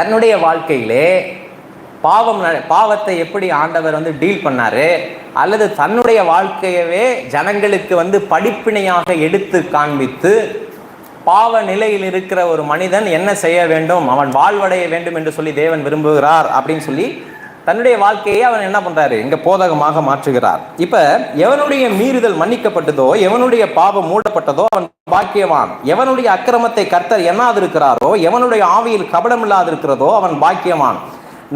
தன்னுடைய வாழ்க்கையிலே பாவம் பாவத்தை எப்படி ஆண்டவர் வந்து டீல் பண்ணாரு அல்லது தன்னுடைய வாழ்க்கையவே ஜனங்களுக்கு வந்து படிப்பினையாக எடுத்து காண்பித்து பாவ நிலையில் இருக்கிற ஒரு மனிதன் என்ன செய்ய வேண்டும்? அவன் வாழ்வடைய வேண்டும் என்று சொல்லி தேவன் விரும்புகிறார் அப்படின்னு சொல்லி தன்னுடைய வாழ்க்கையை அவன் என்ன பண்றாரு? இங்க போதகமாக மாற்றுகிறார். இப்ப எவனுடைய மீறுதல் மன்னிக்கப்பட்டதோ எவனுடைய பாவம் மூடப்பட்டதோ அவன் பாக்கியவான். எவனுடைய அக்கிரமத்தை கர்த்தர் எண்ணாதிருக்கிறாரோ எவனுடைய ஆவியில் கபடம் இல்லாதிருக்கிறதோ அவன் பாக்கியவான்.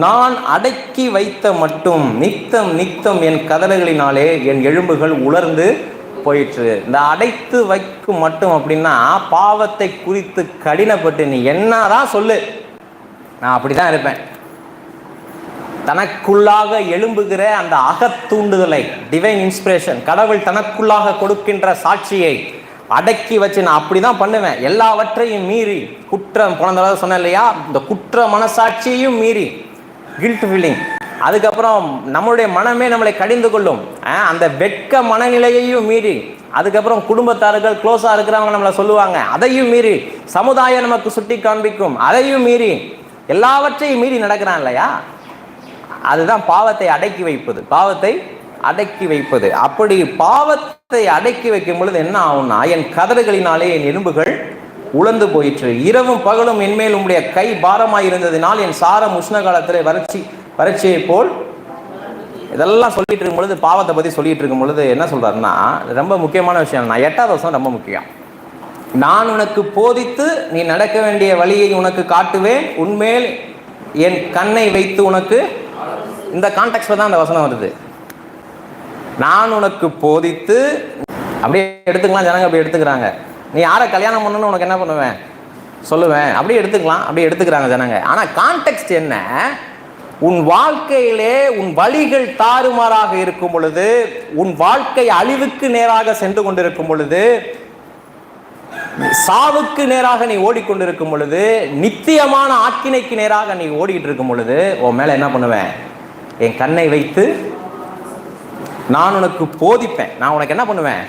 நான் அடக்கி வைத்த மட்டும் நித்தம் நித்தம் என் கதலைகளினாலே என் எலும்புகள் உலர்ந்து போயிற்று. இந்த அடைத்து வைக்கும் மட்டும் அப்படின்னா பாவத்தை குறித்து கடினப்பட்டு நீ என்னதான் சொல்லு. நான் அப்படிதான் இருப்பேன். தனக்குள்ளாக எழும்புகிற அந்த அகத்தூண்டுதலை டிவைன் இன்ஸ்பிரேஷன் கடவுள் தனக்குள்ளாக கொடுக்கின்ற சாட்சியை அடக்கி வச்சு நான் அப்படி தான் பண்ணுவேன். எல்லாவற்றையும் மீறி குற்றம் போன தடவை சொன்னேன் இல்லையா? இந்த குற்ற மனசாட்சியையும் மீறி கில்ட் ஃபீலிங் அதுக்கப்புறம் நம்மளுடைய மனமே நம்மளை கடிந்து கொள்ளும். அந்த வெட்க மனநிலையையும் மீறி அதுக்கப்புறம் குடும்பத்தார்கள் க்ளோஸாக இருக்கிறவங்க நம்மளை சொல்லுவாங்க. அதையும் மீறி சமுதாயம் நமக்கு சுட்டி காண்பிக்கும் அதையும் மீறி எல்லாவற்றையும் மீறி நடக்கிறான் இல்லையா? அதுதான் பாவத்தை அடக்கி வைப்பது. பாவத்தை அடக்கி வைப்பது. அப்படி பாவத்தை அடக்கி வைக்கும் பொழுது என்ன ஆகும்னா என் கதறுகளினாலே என் எலும்புகள் உழந்து போயிற்று. இரவும் பகலும் என்மேல் உம்முடைய கை பாரமாய் இருந்ததினால் என் சாரம் உஷ்ண காலத்தில் வறட்சி வறட்சியை போல் இதெல்லாம் சொல்லிட்டு இருக்கும் பொழுது பாவத்தை பத்தி சொல்லிட்டு இருக்கும் பொழுது என்ன சொல்றாருன்னா ரொம்ப முக்கியமான விஷயம் நான் எட்டாவது வருஷம் ரொம்ப முக்கியம். நான் உனக்கு போதித்து நீ நடக்க வேண்டிய வழியை உனக்கு காட்டுவேன். உன்மேல் என் கண்ணை வைத்து உனக்கு இந்த கான்டெக்ட்ல தான் அந்த வசனம் வருது. நான் உனக்கு போதித்து அப்படியே எடுத்துக்கலாம் ஜனங்க அப்படியே எடுத்துக்கிறாங்க. நீ யாரை கல்யாணம் பண்ணணும்னு உனக்கு என்ன பண்ணுவேன்? சொல்லுவேன். அப்படியே எடுத்துக்கலாம் அப்படியே எடுத்துக்கிறாங்க ஜனங்க. ஆனால் கான்டெக்ட் என்ன? உன் வாழ்க்கையிலே உன் வழிகள் தாறுமாறாக இருக்கும் பொழுது உன் வாழ்க்கை அழிவுக்கு நேராக சென்று கொண்டிருக்கும் பொழுது சாவுக்கு நேராக நீ ஓடிக்கொண்டிருக்கும் பொழுது நித்தியமான ஆக்கினைக்கு நேராக நீ ஓடிக்கிட்டு இருக்கும் பொழுது உன் மேல என்ன பண்ணுவேன்? என் கண்ணை வைத்து நான் உனக்கு போதிப்பேன். நான் உனக்கு என்ன பண்ணுவேன்?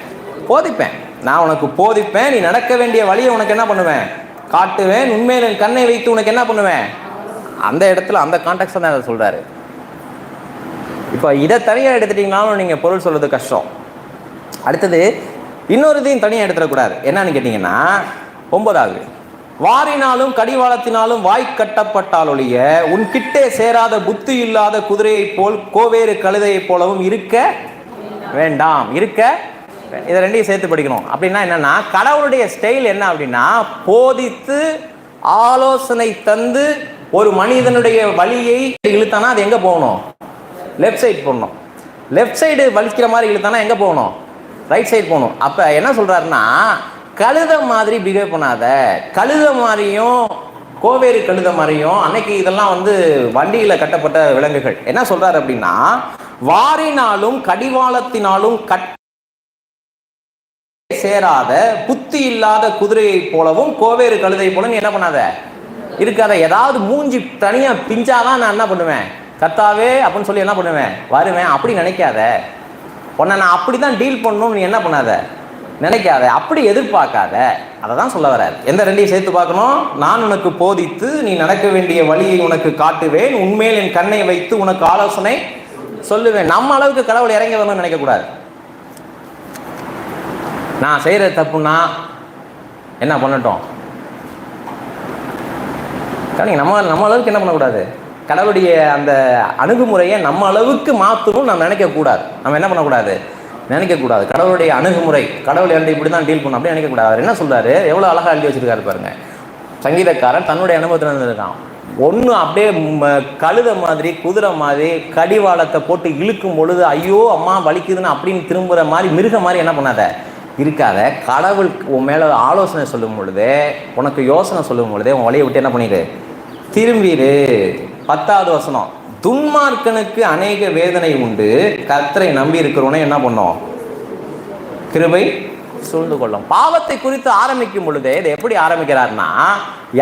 போதிப்பேன். நான் உனக்கு போதிப்பேன். நீ நடக்க வேண்டிய வழியை உனக்கு என்ன பண்ணுவேன்? காட்டுவேன். உண்மையில் என் கண்ணை வைத்து உனக்கு என்ன பண்ணுவேன்? அந்த இடத்துல அந்த கான்டாக்ட் தான் அதை சொல்கிறாரு இப்போ இதை தனியாக எடுத்துட்டீங்கனாலும் நீங்கள் பொருள் சொல்கிறது கஷ்டம். அடுத்தது இன்னொரு இதையும் தனியாக எடுத்துடக்கூடாது. என்னன்னு கேட்டிங்கன்னா ஒன்பதாவது வாரினாலும் கடிவாளத்தினாலும் வாய் கட்டப்பட்டால் ஒழிய உன் கிட்டே சேராத புத்தி இல்லாத குதிரையைப் போல் கோவேறு கழுதையைப் போலவும் இருக்க வேண்டாம். இருக்க இதை ரெண்டையும் சேர்த்து படிக்கணும். அப்படின்னா என்னன்னா கடவுளுடைய ஸ்டைல் என்ன அப்படின்னா போதித்து ஆலோசனை தந்து ஒரு மனிதனுடைய வழியை இழுத்தானா அது எங்கே போகணும்? லெஃப்ட் சைடு போகணும். லெஃப்ட் சைடு வலிக்கிற மாதிரி இழுத்தானா எங்கே போகணும்? ரைட் சைடு போகணும். அப்போ என்ன சொல்கிறாருன்னா கழுத மாதிரி பிஹேவ் பண்ணாத. கழுத மாதிரியும் கோவேறு கழுத மாதிரியும் அன்னைக்கு இதெல்லாம் வந்து வண்டியில கட்டப்பட்ட விலங்குகள். என்ன சொல்றாரு அப்படின்னா வாரினாலும் கடிவாளத்தினாலும் கட் சேராத புத்தி இல்லாத குதிரையை போலவும் கோவேறு கழுதை போல நீ என்ன பண்ணாத? இருக்காத. ஏதாவது மூஞ்சி தனியா பிஞ்சாதான் நான் என்ன பண்ணுவேன்? கத்தாவே அப்படின்னு சொல்லி என்ன பண்ணுவேன்? வருவேன். அப்படி நினைக்காத. உன்னை நான் அப்படி தான் டீல் பண்ணணும்னு நீ என்ன பண்ணாத? நினைக்காத அப்படி எதிர்பார்க்காத அதை தான் சொல்ல வராது எந்த ரெண்டையும் சேர்த்து பார்க்கணும்? நான் உனக்கு போதித்து நீ நடக்க வேண்டிய வழியை உனக்கு காட்டுவேன். உண்மையில் என் கண்ணை வைத்து உனக்கு ஆலோசனை சொல்லுவேன். நம்ம அளவுக்கு கடவுள் இறங்கி வரணும்னு நினைக்கக்கூடாது. நான் செய்கிற தப்புன்னா என்ன பண்ணட்டும்? கவனிங்க நம்ம நம்ம அளவுக்கு என்ன பண்ணக்கூடாது? கடவுளுடைய அந்த அணுகுமுறையை நம்ம அளவுக்கு மாற்றணும் நம்ம நினைக்கக்கூடாது. நம்ம என்ன பண்ணக்கூடாது? நினைக்கக்கூடாது. கடவுளுடைய அணுகுமுறை கடவுள் என்கிட்ட இப்படி தான் டீல் பண்ணும் அப்படின்னு நினைக்கக்கூடாது. அவர் என்ன சொல்றாரு? எவ்வளோ அழகாக எழுதி வச்சிருக்காரு பாருங்க. சங்கீதக்காரன் தன்னுடைய அனுபவத்தில் இருந்திருக்கான். ஒன்று அப்படியே ம- கழுத மாதிரி குதிரை மாதிரி கடிவாளத்தை போட்டு இழுக்கும் பொழுது ஐயோ அம்மா வலிக்குதுன்னு அப்படின்னு திரும்புகிற மாதிரி மிருக மாதிரி என்ன பண்ணாத? இருக்காத. கடவுள் உன் மேலே ஆலோசனை சொல்லும் பொழுது உனக்கு யோசனை சொல்லும் பொழுதே உன் வழியை விட்டு என்ன பண்ணிடு திரும்பிடு பத்தாவது வசனம். துன்மார்க்கனுக்கு அநேக வேதனை உண்டு. கர்த்தரை நம்பி இருக்கிறவனே என்ன பண்ணும்? கிருபை சூழ்ந்து கொள்ளும். பாவத்தை குறித்து ஆரம்பிக்கும் பொழுதே இதை எப்படி ஆரம்பிக்கிறார்னா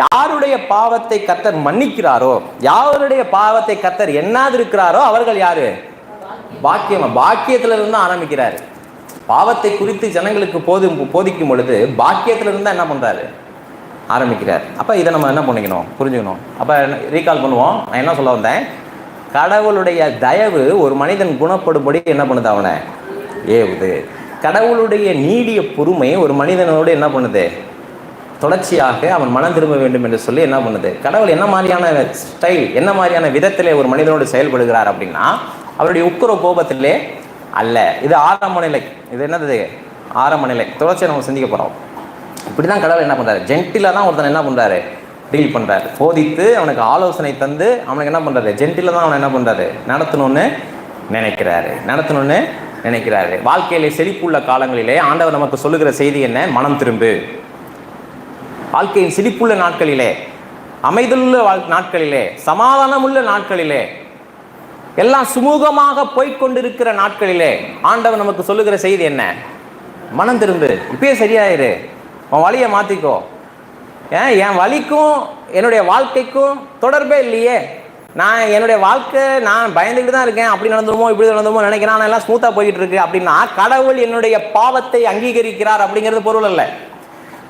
யாருடைய பாவத்தை கத்தர் மன்னிக்கிறாரோ யாருடைய பாவத்தை கத்தர் எண்ணாது இருக்கிறாரோ அவர்கள் யாரு? பாக்கியம்? பாக்கியத்துல இருந்து தான் ஆரம்பிக்கிறாரு. பாவத்தை குறித்து ஜனங்களுக்கு போதும் போதிக்கும் பொழுது பாக்கியத்துல இருந்து தான் என்ன பண்றாரு? ஆரம்பிக்கிறார். அப்போ இதை நம்ம என்ன பண்ணிக்கணும்? புரிஞ்சுக்கணும். அப்போ ரீகால் பண்ணுவோம். நான் என்ன சொல்ல வந்தேன்? கடவுளுடைய தயவு ஒரு மனிதன் குணப்படும்படி என்ன பண்ணுது அவனை? ஏவுது. கடவுளுடைய நீடிய பொறுமை ஒரு மனிதனோடு என்ன பண்ணுது? தொடர்ச்சியாக அவன் மனம் திரும்ப வேண்டும் என்று சொல்லி என்ன பண்ணுது? கடவுள் என்ன மாதிரியான ஸ்டைல் என்ன மாதிரியான விதத்தில் ஒரு மனிதனோடு செயல்படுகிறார் அப்படின்னா அவருடைய உக்குர கோபத்திலே அல்ல. இது ஆரம்ப நிலை. இது என்னது? ஆரம்ப நிலை. தொடர்ச்சியை நம்ம சிந்திக்க போகிறோம் இப்படி தான் கடவுள் என்ன பண்ணுறாரு ஜென்டிலாக தான் ஒருத்தன் என்ன பண்ணுறாரு டீல் பண்ணுறாரு போதித்து அவனுக்கு ஆலோசனை தந்து அவனுக்கு என்ன பண்ணுறாரு ஜென்டில் தான் அவனை என்ன பண்ணுறாரு நடத்தணும்னு நினைக்கிறாரு. நடத்தணும்னு நினைக்கிறாரு. வாழ்க்கையிலே செழிப்புள்ள காலங்களிலே ஆண்டவர் நமக்கு சொல்லுகிற செய்தி என்ன? மனம் திரும்பு. வாழ்க்கையின் செழிப்புள்ள நாட்களிலே அமைதலுள்ள வாழ் நாட்களிலே சமாதானமுள்ள நாட்களிலே எல்லாம் சுமூகமாக போய்கொண்டிருக்கிற நாட்களிலே ஆண்டவர் நமக்கு சொல்லுகிற செய்தி என்ன? மனம் திரும்பு. இப்பயே சரியாயிரு. உன் வழியை மாற்றிக்கோ ஏன் என் வழிக்கும் என்னுடைய வாழ்க்கைக்கும் தொடர்பே இல்லையே. நான் என்னுடைய வாழ்க்கை நான் பயந்துக்கிட்டு தான் இருக்கேன். அப்படி நடந்துருமோ இப்படி நடந்துருமோ நினைக்கிறேன். ஆனால் எல்லாம் ஸ்மூத்தாக போயிட்டு இருக்கு அப்படின்னா கடவுள் என்னுடைய பாவத்தை அங்கீகரிக்கிறார் அப்படிங்கிறது பொருள் அல்ல.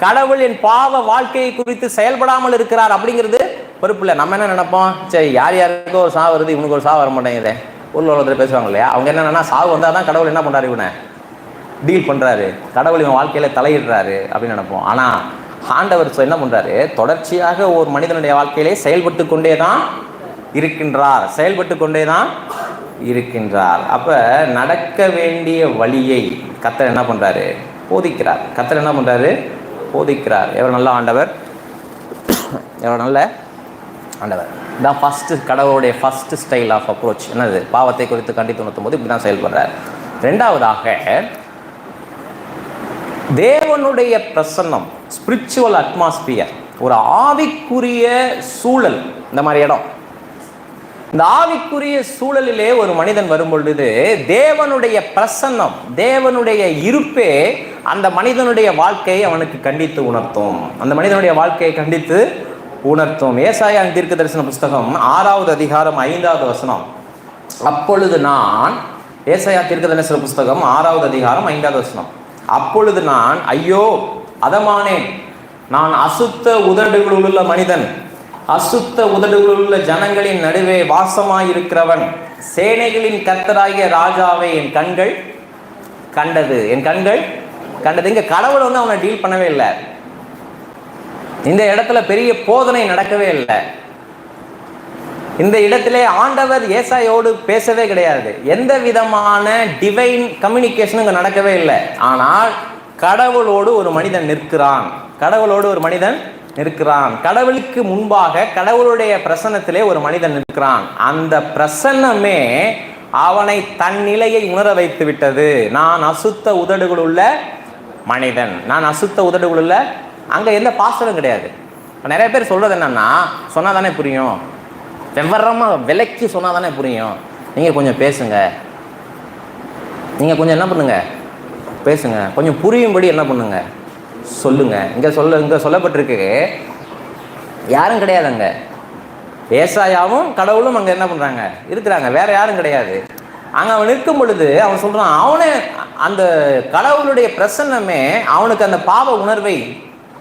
கடவுள் என் பாவ வாழ்க்கையை குறித்து செயல்படாமல் இருக்கிறார் அப்படிங்கிறது பொறுப்பு இல்லை. நம்ம என்ன நினைப்போம்? சரி யார் யாருக்கோ ஒரு சாவு வருது இவனுக்கு ஒரு சாவு வர மாட்டேங்குது ஊரில் உள்ளத்தில் பேசுவாங்க இல்லையா? அவங்க என்னென்னா சாவு வந்தால் தான் கடவுள் என்ன பண்ணுறாரு இவனை? டீல் பண்ணுறாரு கடவுள் இவன் வாழ்க்கையில் தலையிடுறாரு அப்படின்னு நினைப்போம். ஆனால் ஆண்டவர் என்ன பண்ணுறாரு தொடர்ச்சியாக ஒரு மனிதனுடைய வாழ்க்கையிலே செயல்பட்டு கொண்டே தான் இருக்கின்றார். செயல்பட்டு கொண்டே தான் இருக்கின்றார். அப்போ நடக்க வேண்டிய வழியை கத்தர் என்ன பண்ணுறாரு போதிக்கிறார். கத்தர் என்ன பண்ணுறாரு போதிக்கிறார். எவர் நல்ல ஆண்டவர். எவர் நல்ல ஆண்டவர். இதான் ஃபஸ்ட்டு கடவுளுடைய ஃபஸ்ட்டு ஸ்டைல் ஆஃப் அப்ரோச் என்னது? பாவத்தை குறித்து கண்டித்து உணர்த்தும் போது இப்படி தான் செயல்படுறார். ரெண்டாவதாக தேவனுடைய பிரசன்னம் ஸ்பிரிச்சுவல் அட்மாஸ்பியர் ஒரு ஆவிக்குரிய சூழல் இந்த மாதிரி இடம். இந்த ஆவிக்குரிய சூழலிலே ஒரு மனிதன் வரும் பொழுது தேவனுடைய பிரசன்னம் தேவனுடைய இருப்பே அந்த மனிதனுடைய வாழ்க்கையை அவனுக்கு கண்டித்து உணர்த்தும். அந்த மனிதனுடைய வாழ்க்கையை கண்டித்து உணர்த்தும். ஏசாயா தீர்க்க தரிசன புஸ்தகம் ஆறாவது அதிகாரம் ஐந்தாவது வசனம். அப்பொழுது நான் ஏசாயா தீர்க்க தரிசன புஸ்தகம் ஆறாவது அதிகாரம் ஐந்தாவது வசனம். அப்பொழுது நான் ஐயோ அதமானேன். நான் அசுத்த உதடுகளுள்ள மனிதன். அசுத்த உதடுகளுள்ள ஜனங்களின் நடுவே வாசமாயிருக்கிறவன். சேனைகளின் கத்தராகிய ராஜாவை என் கண்கள் கண்டது. என் கண்கள் கண்டது. இங்க கடவுள் வந்து அவனை டீல் பண்ணவே இல்லை. இந்த இடத்துல பெரிய போதனை நடக்கவே இல்லை. இந்த இடத்திலே ஆண்டவர் ஏசாயோடு பேசவே கிடையாது. எந்த விதமான டிவைன் கம்யூனிகேஷனும் இங்கே நடக்கவே இல்லை. ஆனால் கடவுளோடு ஒரு மனிதன் நிற்கிறான். கடவுளோடு ஒரு மனிதன் நிற்கிறான். கடவுளுக்கு முன்பாக கடவுளுடைய பிரசன்னத்திலே ஒரு மனிதன் நிற்கிறான். அந்த பிரசன்னமே அவனை தன் நிலையை உணர வைத்து விட்டது. நான் அசுத்த உதடுகள் உள்ள மனிதன். நான் அசுத்த உதடுகள் உள்ள அங்கே எந்த பாசலும் கிடையாது. நிறைய பேர் சொல்றது என்னன்னா சொன்னா தானே புரியும். விவரமாக விலைக்கு சொன்னால் தானே புரியும். நீங்கள் கொஞ்சம் பேசுங்க. நீங்கள் கொஞ்சம் என்ன பண்ணுங்க? பேசுங்க. கொஞ்சம் புரியும்படி என்ன பண்ணுங்க? சொல்லுங்க. இங்கே சொல்ல இங்கே சொல்லப்பட்டிருக்கு. யாரும் கிடையாது அங்கே ஏசாயாவும் கடவுளும் அங்கே என்ன பண்ணுறாங்க இருக்கிறாங்க. வேற யாரும் கிடையாது. அங்கே அவன் நிற்கும் பொழுது அவன் சொல்கிறான் அவனே அந்த கடவுளுடைய பிரசன்னமே அவனுக்கு அந்த பாவ உணர்வை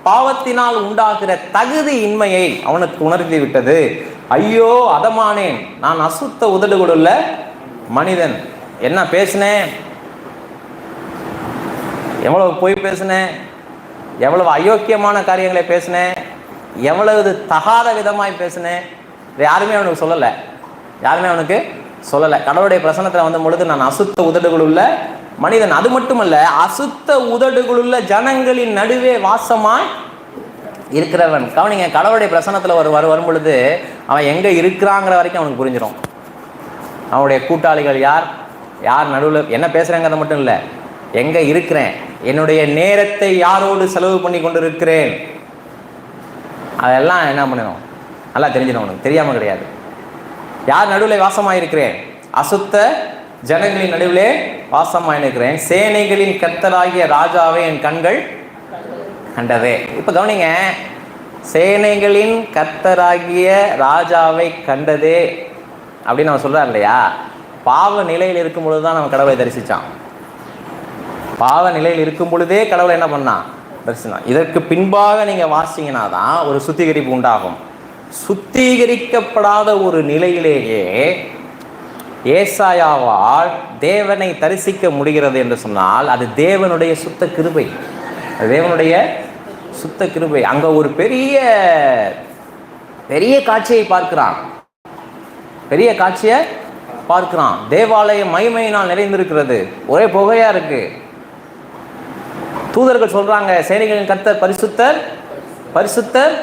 பாவத்தினால் உண்டாகிற தகுதி இன்மையை அவனுக்கு உணர்த்தி விட்டது. ஐயோ அதமானேன். நான் அசுத்த உதடுகளுள்ள மனிதன். என்ன பேசினேன்? எவ்வளவு போய் பேசினேன்? எவ்வளவு அயோக்கியமான காரியங்களை பேசினேன்? எவ்வளவு தகாத விதமாய் பேசினேன்? இது யாருமே அவனுக்கு சொல்லலை. யாருமே அவனுக்கு சொல்லலை. கடவுளுடைய பிரசனத்தில் வந்த பொழுது நான் அசுத்த உதடுகளுள்ள மனிதன். அது மட்டுமல்ல அசுத்த உதடுகளுள்ள ஜனங்களின் நடுவே வாசமாய் இருக்கிறவன். கவனிங்க கடவுளுடைய பிரசனத்தில் ஒரு வரும் வரும் பொழுது அவன் எங்கே இருக்கிறாங்கிற வரைக்கும் அவனுக்கு புரிஞ்சிடும் அவனுடைய கூட்டாளிகள் யார்? யார் நடுவில் என்ன பேசுகிறாங்கிறத மட்டும் இல்லை எங்கே இருக்கிறேன்? என்னுடைய நேரத்தை யாரோடு செலவு பண்ணி கொண்டு இருக்கிறேன் அதெல்லாம் என்ன பண்ணணும்? நல்லா தெரிஞ்சிடும் உனக்கு. தெரியாமல் கிடையாது. யார் நடுவில் வாசமாயிருக்கிறேன்? அசுத்த ஜனங்களின் நடுவிலே வாசமாயிருக்கிறேன். சேனைகளின் கத்தராகிய ராஜாவை என் கண்கள் கண்டதே. இப்போ கவனிங்க சேனைகளின் கத்தராகிய ராஜாவை கண்டதே அப்படின்னு அவன் சொல்றார் இல்லையா? பாவ நிலையில் இருக்கும் பொழுது தான் நம்ம கடவுளை தரிசிச்சான். பாவ நிலையில் இருக்கும் பொழுதே கடவுளை என்ன பண்ணான் தரிசனம். இதற்கு பின்பாக நீங்கள் வாசிங்கன்னா தான் ஒரு சுத்திகரிப்பு உண்டாகும். சுத்திகரிக்கப்படாத ஒரு நிலையிலேயே ஏசாயாவால் தேவனை தரிசிக்க முடிகிறது என்று சொன்னால் அது தேவனுடைய சுத்த கிருபை. தேவனுடைய சுத்த கிருபை. அங்கே ஒரு பெரிய பெரிய காட்சியை பார்க்கிறான். பெரிய காட்சியை பார்க்கிறான். தேவாலயம் மகிமையினால் நிறைந்திருக்கிறது. ஒரே புகையா இருக்கு. தூதர்கள் சொல்றாங்க சேனைகளின் கர்த்தர் பரிசுத்தர் பரிசுத்தர்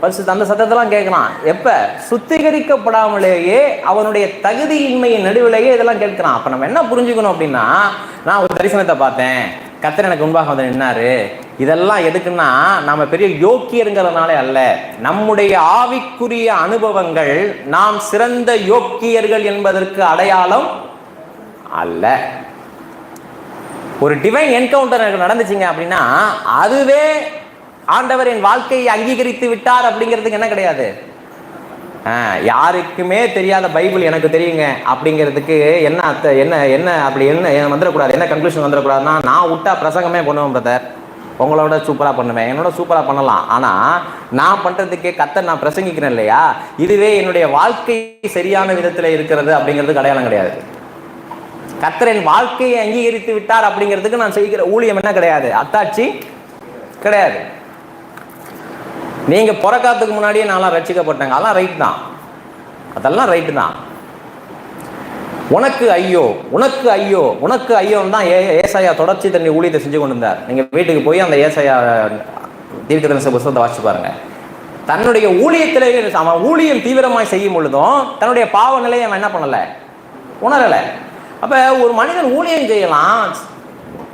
பரிசுத்த அந்த சத்தத்தெல்லாம் கேட்கலாம். எப்ப? சுத்திகரிக்கப்படாமலேயே அவனுடைய தகுதியின்மையின் நடுவிலேயே இதெல்லாம் கேட்கிறான். அப்ப நம்ம என்ன புரிஞ்சுக்கணும் அப்படின்னா நான் ஒரு தரிசனத்தை பார்த்தேன். கத்தர் எனக்கு முன்பாக வந்து நின்னாரு. இதெல்லாம் எதுக்குன்னா நாம பெரிய யோக்கியருங்கிறதுனாலே அல்ல. நம்முடைய ஆவிக்குரிய அனுபவங்கள் நாம் சிறந்த யோக்கியர்கள் என்பதற்கு அடையாளம் அல்ல. ஒரு டிவைன் என்கவுண்டர் எனக்கு நடந்துச்சுங்க அப்படின்னா அதுவே ஆண்டவர் என் வாழ்க்கையை அங்கீகரித்து விட்டார் அப்படிங்கிறதுக்கு என்ன கிடையாது? யாருக்குமே தெரியாத பைபிள் எனக்கு தெரியுங்க அப்படிங்கிறதுக்கு என்ன அத்தை என்ன என்ன அப்படி என்ன வந்துடக்கூடாது என்ன கன்க்ளூஷன் வந்துடக்கூடாதுன்னா நான் விட்டா பிரசங்கமே பண்ணுவேன் பிரதர் உங்களோட சூப்பராக பண்ணுவேன். என்னோட சூப்பராக பண்ணலாம். ஆனால் நான் பண்ணுறதுக்கு கத்தை நான் பிரசங்கிக்கிறேன் இல்லையா? இதுவே என்னுடைய வாழ்க்கை சரியான விதத்தில் இருக்கிறது அப்படிங்கிறது அடையாளம் கிடையாது. கத்தரின் வாழ்க்கையை அங்கீகரித்து விட்டார் அப்படிங்கிறதுக்கு நான் செய்கிற ஊழியம் என்ன கிடையாது. அத்தாட்சி கிடையாது. நீங்க பிறக்காததுக்கு முன்னாடியே நான்லாம் ரசிக்கப்பட்டேங்க அதெல்லாம் ரைட் தான். அதெல்லாம் ரைட்டு தான். உனக்கு ஐயோ உனக்கு ஐயோ உனக்கு ஐயோன்னு தான் ஏ ஏசாயா தொடர்ச்சி தண்ணி ஊழியத்தை செஞ்சு கொண்டு இருந்தார் நீங்கள் வீட்டுக்கு போய் அந்த ஏசாயா தீர்க்கதரிசன புஸ்தகத்தை வாசிச்சு பாருங்க. தன்னுடைய ஊழியத்திலே அவன் ஊழியம் தீவிரமாக செய்யும் பொழுதும் தன்னுடைய பாவ நிலையை அவன் என்ன பண்ணலை? உணரலை. அப்போ ஒரு மனிதன் ஊழியம் செய்யலாம்.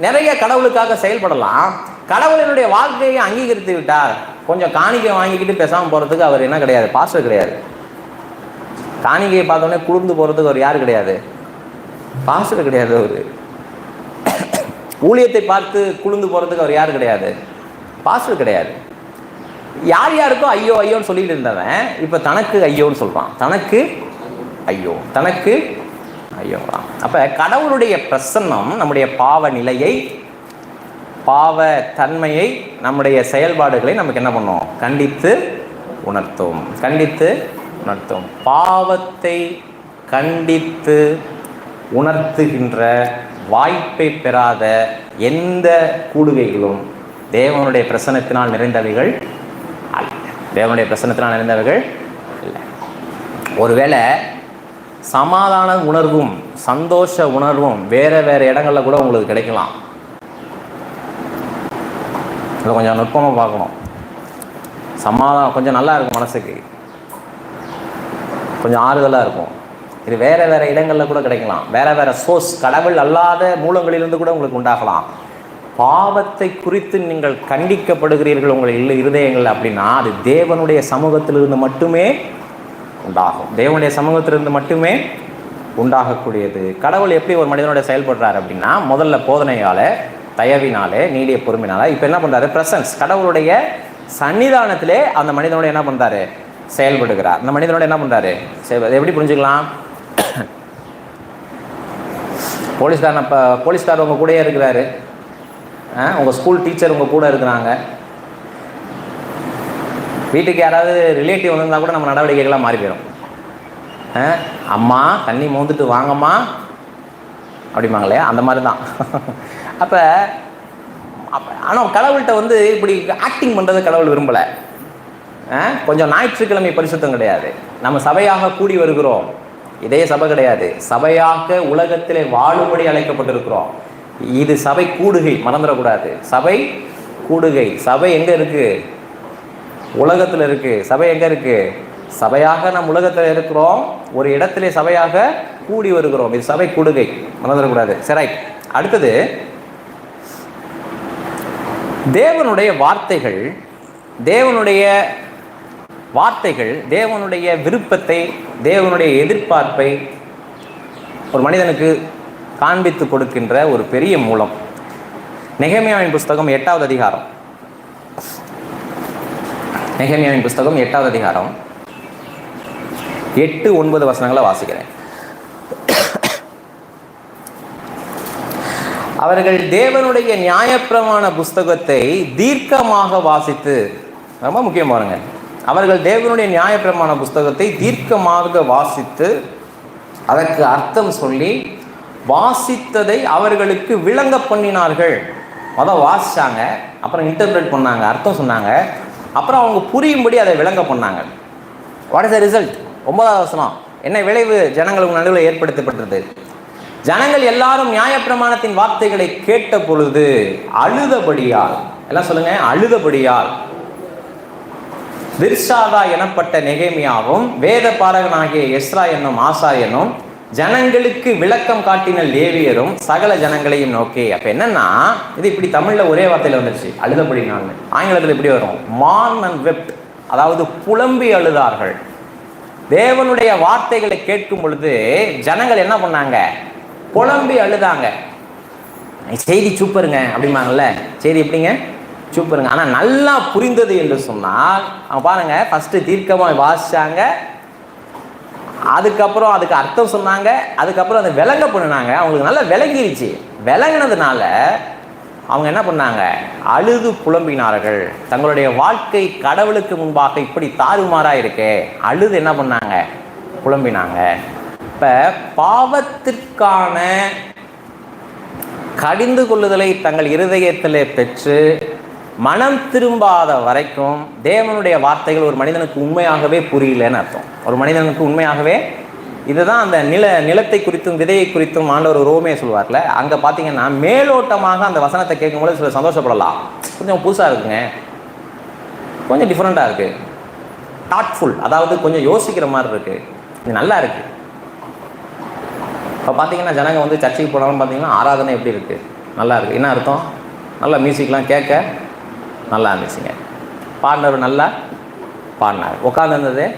நிறைய கடவுளுக்காக செயல்படலாம். கடவுளினுடைய வாழ்க்கையை அங்கீகரித்து விட்டார். கொஞ்சம் காணிக்கை வாங்கிக்கிட்டு பேசாமல் போகிறதுக்கு அவர் என்ன கிடையாது? பாஸ்டர் கிடையாது. காணிக்கையை பார்த்தோன்னே குளிர்ந்து போகிறதுக்கு அவர் யார் கிடையாது? பாஸ்டர் கிடையாது அவர். ஊழியத்தை பார்த்து குளிர்ந்து போகிறதுக்கு அவர் யார் கிடையாது? பாஸ்டர் கிடையாது. யார் யாருக்கோ ஐயோ ஐயோன்னு சொல்லிட்டு இருந்தவன் இப்போ தனக்கு ஐயோன்னு சொல்கிறான் தனக்கு ஐயோ தனக்கு ஐயோங்கிறான் அப்போ கடவுளுடைய பிரசன்னம் நம்முடைய பாவ நிலையை பாவ தன்மையை நம்முடைய செயல்பாடுகளை நமக்கு என்ன பண்ணும்? கண்டித்து உணர்த்தும். கண்டித்து உணர்த்தும். பாவத்தை கண்டித்து உணர்த்துகின்ற வாய்ப்பை பெறாத எந்த கூடுகைகளும் தேவனுடைய பிரசனத்தினால் நிறைந்தவைகள் அல்ல. தேவனுடைய பிரசனத்தினால் நிறைந்தவைகள் இல்லை ஒருவேளை சமாதான உணர்வும் சந்தோஷ உணர்வும் வேறு வேறு இடங்களில் கூட உங்களுக்கு கிடைக்கலாம். இதை கொஞ்சம் நுட்பமாக பார்க்கணும். சமாதானம் கொஞ்சம் நல்லா இருக்கும் மனசுக்கு. கொஞ்சம் ஆறுதலாக இருக்கும். இது வேறு வேறு இடங்களில் கூட கிடைக்கலாம். வேறு வேறு சோர்ஸ் கடவுள் அல்லாத மூலங்களிலிருந்து கூட உங்களுக்கு உண்டாகலாம். பாவத்தை குறித்து நீங்கள் கண்டிக்கப்படுகிறீர்கள் உங்கள் இல்லை இருதயங்கள் அப்படின்னா அது தேவனுடைய சமூகத்திலிருந்து மட்டுமே உண்டாகும். தேவனுடைய சமூகத்திலிருந்து மட்டுமே உண்டாகக்கூடியது. கடவுள் எப்படி ஒரு மனிதனுடைய செயல்படுறாரு அப்படின்னா முதல்ல போதனையால் தயவினாலே நீடிய பொறுமையினால இப்போ என்ன பண்ணுறாரு பிரசன்ஸ் கடவுளுடைய சன்னிதானத்திலே அந்த மனிதனோட என்ன பண்ணுறாரு செயல்படுகிறார். அந்த மனிதனோட என்ன பண்ணுறாரு அதை எப்படி புரிஞ்சுக்கலாம்? போலீஸ்காரன் இப்போ போலீஸ்கார் உங்கள் கூடயே இருக்கிறாரு. உங்கள் ஸ்கூல் டீச்சர் உங்கள் கூட இருக்கிறாங்க. வீட்டுக்கு யாராவது ரிலேட்டிவ் வந்திருந்தா கூட நம்ம நடவடிக்கைகளாக மாறி போயிடும் ஆ, அம்மா தண்ணி மோந்துட்டு வாங்கம்மா அப்படிம்பாங்க இல்லையா அந்த மாதிரி தான் அப்போ ஆனால் கடவுள்கிட்ட வந்து இப்படி ஆக்டிங் பண்ணுறது கடவுள் விரும்பலை. கொஞ்சம் ஞாயிற்றுக்கிழமை பரிசுத்தம் கிடையாது. நம்ம சபையாக கூடி வருகிறோம். இதே சபை கிடையாது. சபையாக உலகத்திலே வாழும்படி அழைக்கப்பட்டிருக்கிறோம். இது சபை கூடுகை மறந்துடக்கூடாது. சபை கூடுகை. சபை எங்கே இருக்குது உலகத்தில் இருக்கு. சபை எங்க இருக்கு? சபையாக நம் உலகத்தில் இருக்கிறோம். ஒரு இடத்திலே சபையாக கூடி வருகிறோம். இது சபை கூடுகை. மறந்துடக்கூடாது. சரி அடுத்தது தேவனுடைய வார்த்தைகள் தேவனுடைய வார்த்தைகள் தேவனுடைய விருப்பத்தை தேவனுடைய எதிர்பார்ப்பை ஒரு மனிதனுக்கு காண்பித்து கொடுக்கின்ற ஒரு பெரிய மூலம். நெகமையாவின் புஸ்தகம் எட்டாவது அதிகாரம். நெகமியாவின் புஸ்தகம் எட்டாவது அதிகாரம். எட்டு ஒன்பது வசனங்களை வாசிக்கிறேன். அவர்கள் தேவனுடைய நியாயப்பிரமாண புஸ்தகத்தை தீர்க்கமாக வாசித்து ரொம்ப முக்கியம் பாருங்க. அவர்கள் தேவனுடைய நியாயப்பிரமாண புஸ்தகத்தை தீர்க்கமாக வாசித்து அதற்கு அர்த்தம் சொல்லி வாசித்ததை அவர்களுக்கு விளங்க பண்ணினார்கள். மொதல் வாசிச்சாங்க அப்புறம் இன்டர்பிரேட் பண்ணாங்க அர்த்தம் சொன்னாங்க. அப்புறம் அவங்க புரியும்படி அதை விளங்க பண்ணாங்க. வாட் இஸ் த ரிசல்ட் ஒன்பதாவது வசனம். என்ன விளைவு ஜனங்களுக்கு நடுவில் ஏற்படுத்தப்பட்டது? ஜனங்கள் எல்லாரும் நியாயப்பிரமாணத்தின் வார்த்தைகளை கேட்ட பொழுது அழுதபடியால் எல்லாம் சொல்லுங்க அழுதபடியால் திர்ஷாதா எனப்பட்ட நெகேமியாவும் வேத பாரகனாகிய எஸ்ரா என்னும் ஆசாரியனும் ஜனங்களுக்கு விளக்கம் காட்டின லேவியரும் சகல ஜனங்களையும் நோக்கி அப்ப என்னன்னா இது இப்படி தமிழ்ல ஒரே வார்த்தையில வந்துருச்சு அழுதபடி நான் ஆங்கிலத்தில் எப்படி வரும்? மான் அண்ட் வெப்ட் அதாவது புலம்பி அழுதார்கள். தேவனுடைய வார்த்தைகளை கேட்கும் பொழுது ஜனங்கள் என்ன பண்ணாங்க? புலம்பி அழுதாங்க. செய்தி சூப்பருங்க அப்படிம்பாங்கல்ல. செய்தி எப்படிங்க? சூப்பருங்க. ஆனால் நல்லா புரிந்தது என்று சொன்னால் அவங்க பாருங்க ஃபஸ்ட்டு தீர்க்கமாக வாசிச்சாங்க அதுக்கப்புறம் அதுக்கு அர்த்தம் சொன்னாங்க அதுக்கப்புறம் அதை விளங்க பண்ணினாங்க. அவங்களுக்கு நல்லா விளங்கிருச்சு. விளங்கினதுனால அவங்க என்ன பண்ணாங்க? அழுது புலம்பினார்கள். தங்களுடைய வாழ்க்கை கடவுளுக்கு முன்பாக இப்படி தாறுமாறா இருக்கே. அழுது என்ன பண்ணாங்க? புலம்பினாங்க. இப்போ பாவத்திற்கான கடிந்து கொள்ளுதலை தங்கள் இருதயத்தில் பெற்று மனம் திரும்பாத வரைக்கும் தேவனுடைய வார்த்தைகள் ஒரு மனிதனுக்கு உண்மையாகவே புரியலன்னு அர்த்தம். ஒரு மனிதனுக்கு உண்மையாகவே இதுதான் அந்த நில நிலத்தை குறித்தும் விதையை குறித்தும் ஆண்டவர் ரோமே சொல்வார்ல அங்கே பார்த்தீங்கன்னா மேலோட்டமாக அந்த வசனத்தை கேட்கும்போது சில சந்தோஷப்படலாம். கொஞ்சம் புதுசாக இருக்குங்க. கொஞ்சம் டிஃப்ரெண்ட்டாக இருக்குது தாட்ஃபுல் அதாவது கொஞ்சம் யோசிக்கிற மாதிரி இருக்குது இது நல்லா இருக்குது இப்போ பார்த்தீங்கன்னா ஜனங்க வந்து சர்ச்சைக்கு போனாலும் பார்த்தீங்கன்னா ஆராதனை எப்படி இருக்குது நல்லா இருக்குது என்ன அர்த்தம்? நல்லா மியூசிக்லாம் கேட்க நல்லா இருந்துச்சுங்க. பாடினவர் நல்லா பாடினார். உட்காந்துருந்தது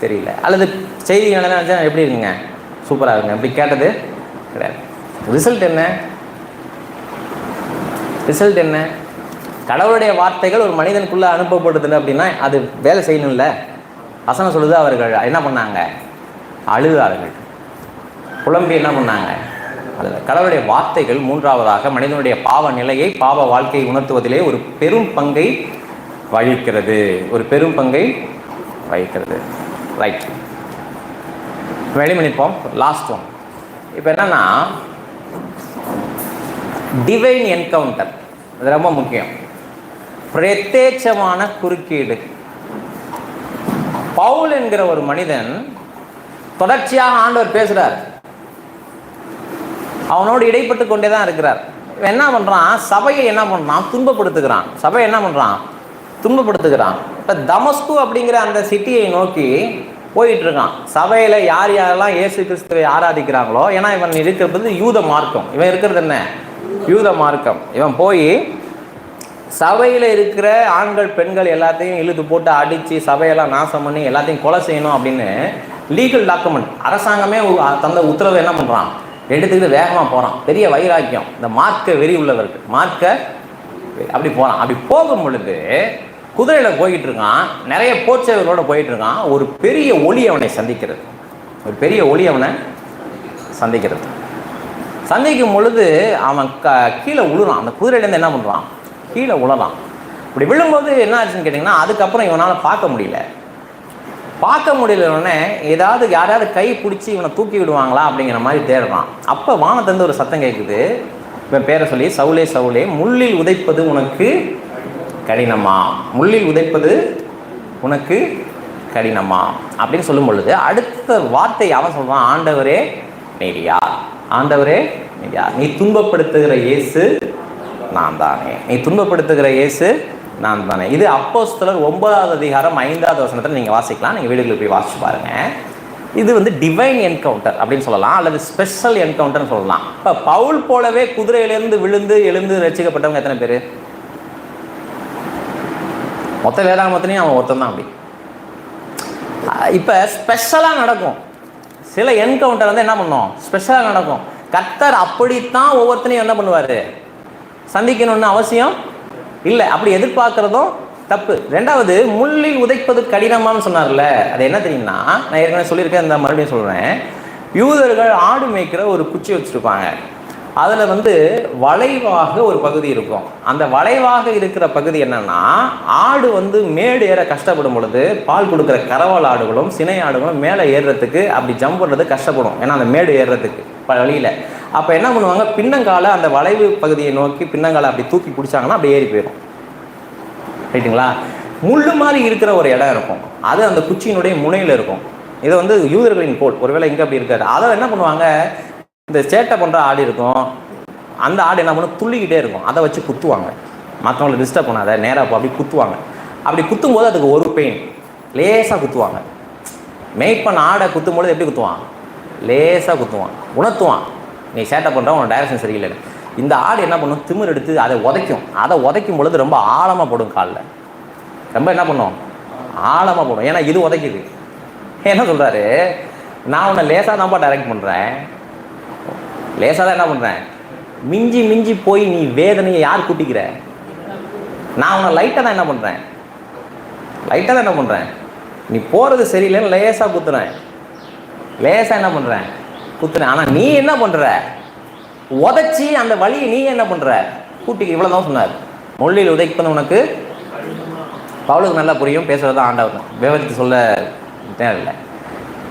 தெரியல. அல்லது செய்தி நினைச்சா எப்படி இருக்குங்க? சூப்பராக இருக்குங்க. இப்படி கேட்டது கிடையாது. ரிசல்ட் என்ன? ரிசல்ட் என்ன? கடவுளுடைய வார்த்தைகள் ஒரு மனிதனுக்குள்ளே அனுப்பப்படுது அப்படின்னா அது வேலை செய்யணும்ல. வசனம் சொல்லுது அவர்கள். என்ன பண்ணாங்க? அழுதார்கள். புலம்பி என்ன பண்ணாங்க? அழுத கடவுளுடைய வார்த்தைகள் மூன்றாவதாக மனிதனுடைய பாவ நிலையை பாவ வாழ்க்கையை உணர்த்துவதிலே ஒரு பெரும் பங்கை வகிக்கிறது. ஒரு பெரும் பங்கை வகிக்கிறது. ரைட் வெளிமணிப்போம் லாஸ்ட் ஒன் இப்போ என்னன்னா டிவைன் என்கவுண்டர் அது ரொம்ப முக்கியம். பிரத்யட்சமான குறுக்கீடு. பவுல் என்கிற ஒரு மனிதன் தொடர்ச்சியாக ஆண்டவர் பேசுகிறார் அவனோடு இடைப்பட்டு கொண்டே தான் இருக்கிறார். இவன் என்ன பண்ணுறான் சபையை என்ன பண்ணுறான் துன்பப்படுத்துகிறான். சபையை என்ன பண்ணுறான் துன்பப்படுத்துகிறான். இப்போ தமஸ்கு அப்படிங்கிற அந்த சிட்டியை நோக்கி போயிட்டு இருக்கான் சபையில் யார் யாரெல்லாம் இயேசு கிறிஸ்துவை ஆராதிக்கிறாங்களோ ஏன்னா இவன் இருக்கிறது யூத மார்க்கம். இவன் இருக்கிறது என்ன? யூத மார்க்கம். இவன் போய் சபையில் இருக்கிற ஆண்கள் பெண்கள் எல்லாத்தையும் இழுத்து போட்டு அடித்து சபையெல்லாம் நாசம் பண்ணி எல்லாத்தையும் கொலை செய்யணும் அப்படின்னு லீகல் டாக்குமெண்ட் அரசாங்கமே தந்த உத்தரவு என்ன பண்ணுறான் எடுத்துக்கிட்டு வேகமாக போகிறான் பெரிய வைராக்கியம். இந்த மார்க்க வெறி உள்ளவருக்கு. மார்க்க அப்படி போகிறான் அப்படி போகும் பொழுது குதிரையில் போய்கிட்டு இருக்கான். நிறைய போச்சவர்களோட போயிட்டு இருக்கான். ஒரு பெரிய ஒளி அவனை சந்திக்கிறது. ஒரு பெரிய ஒளி அவனை சந்திக்கிறது. சந்திக்கும் பொழுது அவன் க கீழே விழுறான் அந்த குதிரையிலேருந்து என்ன பண்ணுறான் கீழே விழறான் இப்படி விழும்போது என்ன ஆச்சுன்னு கேட்டிங்கன்னா அதுக்கப்புறம் இவனால் பார்க்க முடியல. பார்க்க முடியலன்னே ஏதாவது யாராவது கை பிடிச்சி இவனை தூக்கி விடுவாங்களா அப்படிங்கிற மாதிரி தேடுறான். அப்போ வானத்திலிருந்து ஒரு சத்தம் கேட்குது இவன் பேரை சொல்லி சவுலே சவுலே முள்ளில் உதைப்பது உனக்கு கடினமா? முள்ளில் உதைப்பது உனக்கு கடினமா? அப்படின்னு சொல்லும் பொழுது அடுத்த வார்த்தை அவன் சொல்றான் ஆண்டவரே நீர் ஆண்டவரே நீர் நீ துன்பப்படுத்துகிற இயேசு நான் தானே. நீ துன்பப்படுத்துகிற இயேசு நான் தானே இது அப்போஸ்தலர் ஒன்பதாவது அதிகாரம் ஐந்தாவது வசனத்தில் நீங்கள் வாசிக்கலாம். நீங்கள் வீடுகளுக்கு போய் வாசிச்சு பாருங்கள் இது வந்து டிவைன் என்கவுண்டர் அப்படின்னு சொல்லலாம் அல்லது ஸ்பெஷல் என்கவுண்டர்னு சொல்லலாம். இப்போ பவுல் போலவே குதிரையிலேருந்து விழுந்து எழுந்து ரசிக்கப்பட்டவங்க எத்தனை பேர்? மொத்த வேதாகமத்திலையும் அவன் ஒருத்தன் தான் அப்படி. இப்போ ஸ்பெஷலாக நடக்கும். சில என்கவுண்டர் வந்து என்ன பண்ணும்? ஸ்பெஷலாக நடக்கும். கர்த்தர் அப்படித்தான் ஒவ்வொருத்தனையும் என்ன பண்ணுவார்? சந்திக்கணும்னு அவசியம் இல்லை அப்படி எதிர்பார்க்கறதும் தப்பு. ரெண்டாவது முள்ளில் உதைப்பது கடினமான்னு சொன்னார்ல அது என்ன தெரியும்னா நான் ஏற்கனவே சொல்லியிருக்கேன் இந்த மறுபடியும் சொல்கிறேன் யூதர்கள் ஆடு மேய்க்கிற ஒரு குச்சி வச்சுருப்பாங்க. அதில் வந்து வளைவாக ஒரு பகுதி இருக்கும். அந்த வளைவாக இருக்கிற பகுதி என்னன்னா ஆடு வந்து மேடு ஏற கஷ்டப்படும் பொழுது பால் கொடுக்குற கரவால் ஆடுகளும் சினை ஆடுகளும் மேலே ஏறுறதுக்கு அப்படி ஜம்ப் பண்ணுறது கஷ்டப்படும். ஏன்னா அந்த மேடு ஏறுறதுக்கு. வழியில். அப்போ என்ன பண்ணுவாங்க? பின்னங்கால அந்த வளைவு பகுதியை நோக்கி பின்னங்கால அப்படி தூக்கி பிடிச்சாங்கன்னா அப்படி ஏறி போயிடும். ரைட்டுங்களா? முள்ளு மாதிரி இருக்கிற ஒரு இடம் இருக்கும். அது அந்த குச்சியினுடைய முனையில் இருக்கும். இது வந்து யூதர்களின் கோல். ஒருவேளை இங்கே அப்படி இருக்காது. அதை என்ன பண்ணுவாங்க? இந்த சேட்டை பண்ணுற ஆடு இருக்கும். அந்த ஆடு என்ன பண்ணும்? துள்ளிக்கிட்டே இருக்கும். அதை வச்சு குத்துவாங்க. மற்றவங்களை டிஸ்டர்ப் பண்ணாத. நேராக போ. அப்படி குத்துவாங்க. அப்படி குத்தும்போது அதுக்கு ஒரு பெயின் லேசாக குத்துவாங்க. மேக் பண்ண ஆடை பொழுது எப்படி குத்துவான்? லேசாக குத்துவான். உணர்த்துவான். நீ சேட்டை பண்ணுற உனக்கு டைரக்ஷன் சரியில்லைன்னு இந்த ஆடு என்ன பண்ணும்? திமிர் எடுத்து அதை உதைக்கும். அதை உதைக்கும் பொழுது ரொம்ப ஆழமாக போடும் காலில். ரொம்ப என்ன பண்ணும்? ஆழமாக போடும். ஏன்னா இது உதைக்குது. என்ன சொல்கிறாரு நான் உன்னை லேசாக தான்ப்பா டைரக்ட் பண்ணுறேன் லேசாக தான் என்ன பண்ணுறேன் மிஞ்சி மிஞ்சி போய் நீ வேதனையை யார் கூட்டிக்கிற? நான் உன்னை லைட்டாக தான் என்ன பண்ணுறேன் லைட்டாக தான் என்ன பண்ணுறேன் நீ போகிறது சரியில்லைன்னு லேசாக குத்துறேன். லேசாக என்ன பண்ணுறேன் குத்துறேன் ஆனால் நீ என்ன பண்ணுற உதைச்சி அந்த வழியை நீ என்ன பண்ணுற கூட்டிக்கு இவ்வளோ தான் சொன்னார். மொழியில் உதைப்பது உனக்கு பவுலுக்கு நல்லா புரியும். பேசுகிறது தான் ஆண்டவர் விவரித்து சொல்ல தேவையில்லை.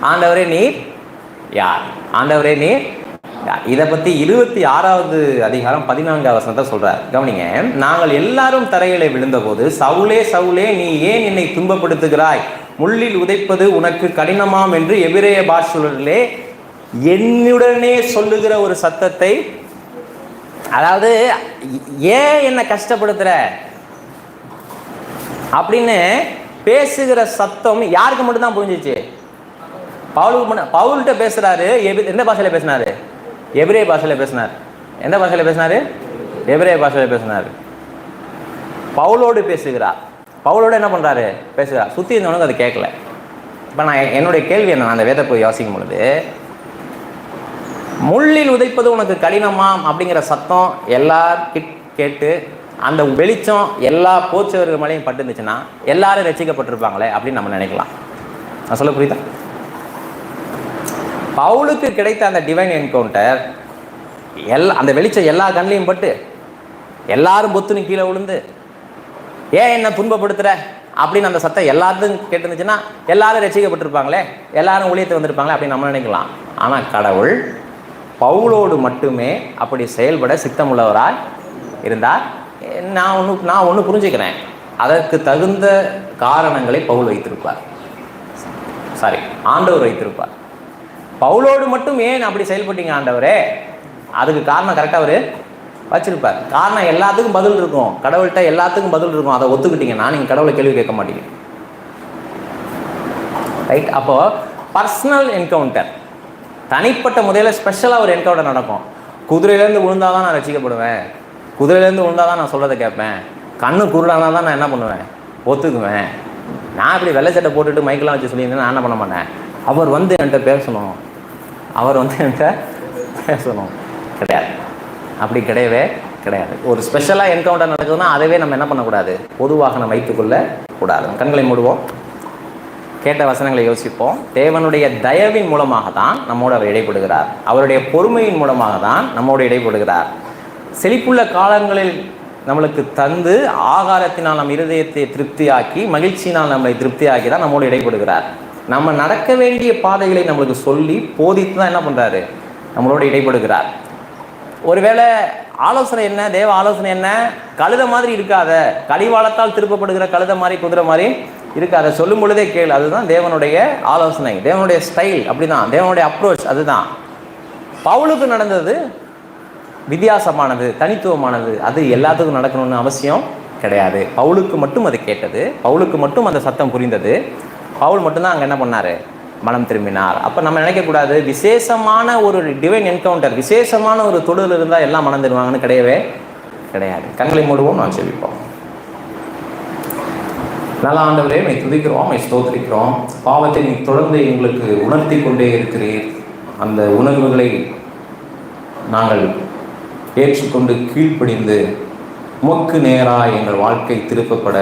ஆண்டவரே நீர் யார்? ஆண்டவரே நீர் இதை பற்றி இருபத்தி ஆறாவது அதிகாரம் பதினான்காவது வசனத்தை சொல்கிறார் கவனிங்க. நாங்கள் எல்லாரும் தரையிலே விழுந்தபோது சவுலே சவுலே நீ ஏன் என்னை துன்பப்படுத்துகிறாய்? முள்ளில் உதைப்பது உனக்கு கடினமாம் என்று எபிரேய பாஷலே என்னுடனே சொல்லுகிற ஒரு சத்தத்தை அதாவது ஏன் என்னை கஷ்டப்படுத்துற? அப்படின்னு பேசுகிற சத்தம் யாருக்கு மட்டும்தான் புரிஞ்சிச்சு? பவுலுக்கு பவுல்கிட்ட பேசுறாரு எபி- எந்த பாஷையில பேசினாரு? எபிரே பாஷையில் பேசினார். எந்த பாஷையில பேசினார்? எபிரே பாஷையில பேசினார். பவுலோடு பேசுகிறார். பவுலோட என்ன பண்ணுறாரு பேசுகிறார் சுற்றி இருந்தவனுக்கு அது கேட்கல இப்போ நான் என்னுடைய கேள்வி என்ன? அந்த வேதத்தை போய் யோசிக்கும் பொழுது முள்ளில் உதைப்பது உனக்கு கடினமாம் அப்படிங்கிற சத்தம் எல்லார்கிட் கேட்டு அந்த வெளிச்சம் எல்லா போச்சவர்கள் மேலேயும் பட்டுருந்துச்சுன்னா எல்லாரும் ரசிக்கப்பட்டிருப்பாங்களே அப்படின்னு நம்ம நினைக்கலாம். நான் சொல்ல புரியுதா? பவுலுக்கு கிடைத்த அந்த டிவைன் என்கவுண்டர் எல்லா அந்த வெளிச்சம் எல்லா கண்ணிலையும் பட்டு எல்லாரும் பொத்துன்னு கீழே விழுந்து ஏன் என்ன துன்பப்படுத்துகிற அப்படின்னு அந்த சத்தம் எல்லாத்துக்கும் கேட்டுருந்துச்சுன்னா எல்லாரும் ரசிக்கப்பட்டிருப்பாங்களே எல்லாரும் ஊழியத்தை வந்திருப்பாங்களே அப்படின்னு நம்ம நினைக்கலாம். ஆனால் கடவுள் பவுலோடு மட்டுமே அப்படி செயல்பட சித்தமுள்ளவராய் இருந்தார். நான் ஒன்று நான் ஒன்று புரிஞ்சுக்கிறேன். அதற்கு தகுந்த காரணங்களை பவுல் வைத்திருப்பார். சாரி ஆண்டவர் வைத்திருப்பார். பவுலோடு மட்டும் ஏன் அப்படி செயல்பட்டீங்க ஆண்டவரே? அதுக்கு காரணம் கரெக்டாக அவர் வச்சிருப்பார். காரணம் எல்லாத்துக்கும் பதில் இருக்கும். கடவுள்கிட்ட எல்லாத்துக்கும் பதில் இருக்கும். அதை ஒத்துக்கிட்டீங்கன்னா நீங்கள் கடவுளை கேள்வி கேட்க மாட்டீங்க ரைட் அப்போ பர்சனல் என்கவுண்டர் தனிப்பட்ட முறையில் ஸ்பெஷலாக ஒரு என்கவுண்டர் நடக்கும். குதிரையிலேருந்து விழுந்தால் தான் நான் ரசிக்கப்படுவேன். குதிரையிலேருந்து விழுந்தால் தான் நான் சொல்கிறத கேட்பேன். கண்ணு குருடானால் தான் நான் என்ன பண்ணுவேன்? ஒத்துக்குவேன். நான் இப்படி வெள்ளை சட்டை போட்டுட்டு மைக்கெல்லாம் வச்சு சொல்லியிருந்தேன் நான் என்ன பண்ண மாட்டேன்? அவர் வந்து என்கிட்ட பேசணும். அவர் வந்து என்கிட்ட பேசணும். கிடையாது. அப்படி கிடையவே கிடையாது. ஒரு ஸ்பெஷலாக என்கவுண்டர் நடக்குதுன்னா அதவே நம்ம என்ன பண்ணக்கூடாது? பொதுவாக நம்ம வைத்துக்கொள்ள கூடாது. கண்களை மூடுவோம். கேட்ட வசனங்களை யோசிப்போம். தேவனுடைய தயவின் மூலமாக தான் நம்மோடு அவர் இடைப்படுகிறார். அவருடைய பொறுமையின் மூலமாக தான் நம்மோடு இடைப்படுகிறார். செழிப்புள்ள காலங்களில் நம்மளுக்கு தந்து ஆகாரத்தினால் நம் இருதயத்தை திருப்தியாக்கி மகிழ்ச்சியினால் நம்மளை திருப்தியாக்கி தான் நம்மோடு இடைப்படுகிறார். நம்ம நடக்க வேண்டிய பாதைகளை நம்மளுக்கு சொல்லி போதித்து தான் என்ன பண்ணுறாரு நம்மளோட இடைப்படுகிறார். ஒருவேளை ஆலோசனை என்ன? தேவ ஆலோசனை என்ன? கழுத மாதிரி இருக்காத. கடிவாளத்தால் திருப்பப்படுகிற கழுத மாதிரி குதிரை மாதிரி இருக்காத. சொல்லும் பொழுதே கேள். அதுதான் தேவனுடைய ஆலோசனை. தேவனுடைய ஸ்டைல் அப்படிதான். தேவனுடைய அப்ரோச் அதுதான். பவுலுக்கு நடந்தது வித்தியாசமானது தனித்துவமானது. அது எல்லாத்துக்கும் நடக்கணும்னு அவசியம் கிடையாது. பவுலுக்கு மட்டும் அது கேட்டது. பவுலுக்கு மட்டும் அந்த சத்தம் புரிந்தது. பவுல் மட்டும்தான் அங்கே என்ன பண்ணார்? மனம் திரும்பினார். அப்போ நம்ம நினைக்கக்கூடாது விசேஷமான ஒரு டிவைன் என்கவுண்டர் விசேஷமான ஒரு தொழில் இருந்தால் எல்லாம் மனம் திரும்புவாங்கன்னு கிடையவே கிடையாது. கண்களை மூடுவோம் நான் செவிப்போம் நல்ல ஆண்டவரே மை துதிக்கிறோம் மை ஸ்தோத்திரிக்கிறோம். பாவத்தை நீ தொடர்ந்து எங்களுக்கு உணர்த்தி கொண்டே இருக்கிறீர். அந்த உணர்வுகளை நாங்கள் ஏற்றுக்கொண்டு கீழ்ப்படிந்து உமக்கு நேராக எங்கள் வாழ்க்கை திருப்பப்பட